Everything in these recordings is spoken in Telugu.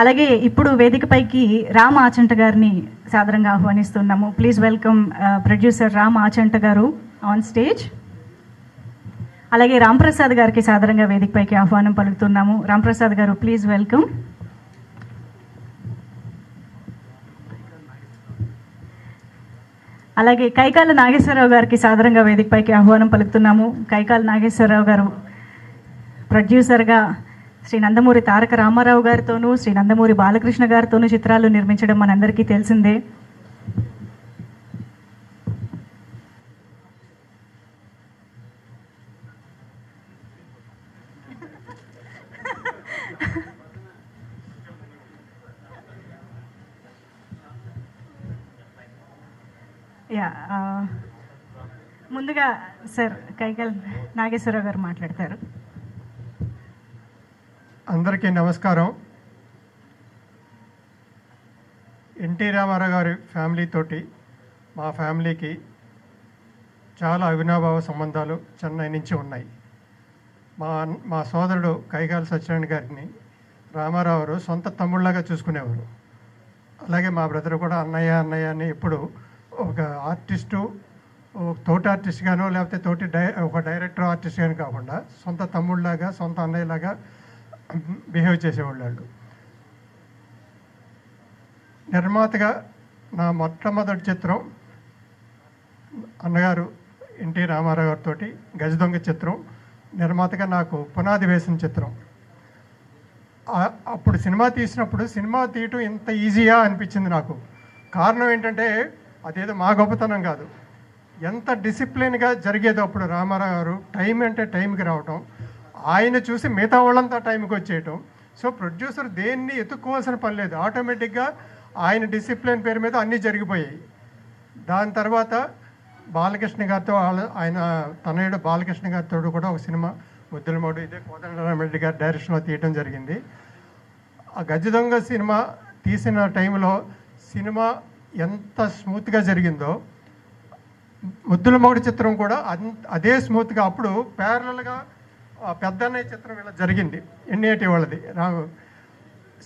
అలాగే ఇప్పుడు వేదికపైకి రామ్ ఆచంట గారిని సాధారణంగా ఆహ్వానిస్తున్నాము please welcome producer Ram Achanta గారు ఆన్ స్టేజ్ అలాగే రాంప్రసాద్ గారికి వేదిక వేదికపైకి ఆహ్వానం పలుకుతున్నాము రాంప్రసాద్ గారు ప్లీజ్ వెల్కమ్ అలాగే కైకాల నాగేశ్వరరావు గారికి వేదిక వేదికపైకి ఆహ్వానం పలుకుతున్నాము కైకాల నాగేశ్వరరావు గారు ప్రొడ్యూసర్గా శ్రీ నందమూరి తారక రామారావు గారితోనూ శ్రీ నందమూరి బాలకృష్ణ గారితోనూ చిత్రాలు నిర్మించడం మనందరికీ తెలిసిందే యా ముందుగా సార్ కైకల్ నాగేశ్వరరావు గారు మాట్లాడతారు అందరికీ నమస్కారం ఎన్టీ రామారావు గారి ఫ్యామిలీతోటి మా ఫ్యామిలీకి చాలా అవినాభావ సంబంధాలు చెన్నై నుంచి ఉన్నాయి మా మా సోదరుడు కైగాల సత్యనారాయణ గారిని రామారావు సొంత తమ్ముళ్లాగా చూసుకునేవారు అలాగే మా బ్రదర్ కూడా అన్నయ్య అన్నయ్య అని ఎప్పుడు ఒక ఆర్టిస్టు తోటి ఆర్టిస్ట్ గానో లేకపోతే తోటి డై ఒక డైరెక్టర్ ఆర్టిస్ట్ కానీ కాకుండా సొంత తమ్ముళ్ళలాగా సొంత అన్నయ్యలాగా బిహేవ్ చేసేవాళ్ళు నిర్మాతగా నా మొట్టమొదటి చిత్రం అన్నగారు ఎన్టీ రామారావు గారితో గజ దొంగ చిత్రం నిర్మాతగా నాకు పునాది వేసిన చిత్రం అప్పుడు సినిమా తీసినప్పుడు సినిమా తీయటం ఇంత ఈజీయా అనిపించింది నాకు కారణం ఏంటంటే అదేదో మా గొప్పతనం కాదు ఎంత డిసిప్లిన్గా జరిగేదో అప్పుడు రామారావు గారు టైం అంటే టైంకి రావటం ఆయన చూసి మిగతా వాళ్ళంతా టైంకి వచ్చేయటం సో ప్రొడ్యూసర్ దేన్ని ఎత్తుక్కోవాల్సిన పని లేదు ఆటోమేటిక్గా ఆయన డిసిప్లిన్ పేరు మీద అన్నీ జరిగిపోయాయి దాని తర్వాత బాలకృష్ణ గారితో ఆయన తనయుడు బాలకృష్ణ గారితో కూడా ఒక సినిమా ముద్దులమోడు ఇదే కోదండరామరెడ్డి గారి డైరెక్షన్లో తీయటం జరిగింది ఆ దొంగ సినిమా తీసిన టైంలో సినిమా ఎంత స్మూత్గా జరిగిందో ముద్దులమోడి చిత్రం కూడా అదే స్మూత్గా అప్పుడు ప్యారలల్గా పెద్ద అన్నయ్య చిత్రం ఇలా జరిగింది ఎన్ఏటి వాళ్ళది నాకు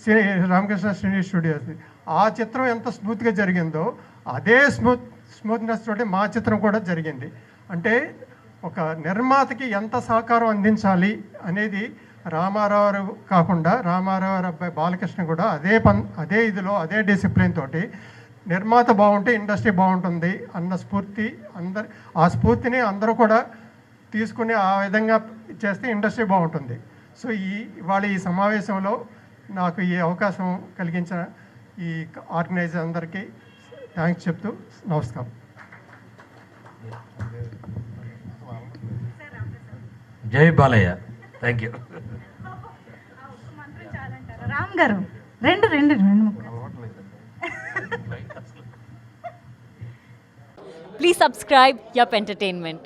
శ్రీ రామకృష్ణ శ్రీని స్టూడియోస్ది ఆ చిత్రం ఎంత స్మూత్గా జరిగిందో అదే స్మూత్ స్మూత్నెస్ తోటి మా చిత్రం కూడా జరిగింది అంటే ఒక నిర్మాతకి ఎంత సహకారం అందించాలి అనేది రామారావు కాకుండా రామారావు అబ్బాయి బాలకృష్ణ కూడా అదే పన్ అదే ఇదిలో అదే డిసిప్లిన్ తోటి నిర్మాత బాగుంటే ఇండస్ట్రీ బాగుంటుంది అన్న స్ఫూర్తి అందరు ఆ స్ఫూర్తిని అందరూ కూడా తీసుకుని ఆ విధంగా చేస్తే ఇండస్ట్రీ బాగుంటుంది సో ఈ ఇవాళ ఈ సమావేశంలో నాకు ఈ అవకాశం కలిగించిన ఈ ఆర్గనైజర్ అందరికీ థ్యాంక్స్ చెప్తూ నమస్కారం జై బాలయ్య థ్యాంక్ యూ రామ్ గారు రెండు రెండు రెండు please subscribe yup entertainment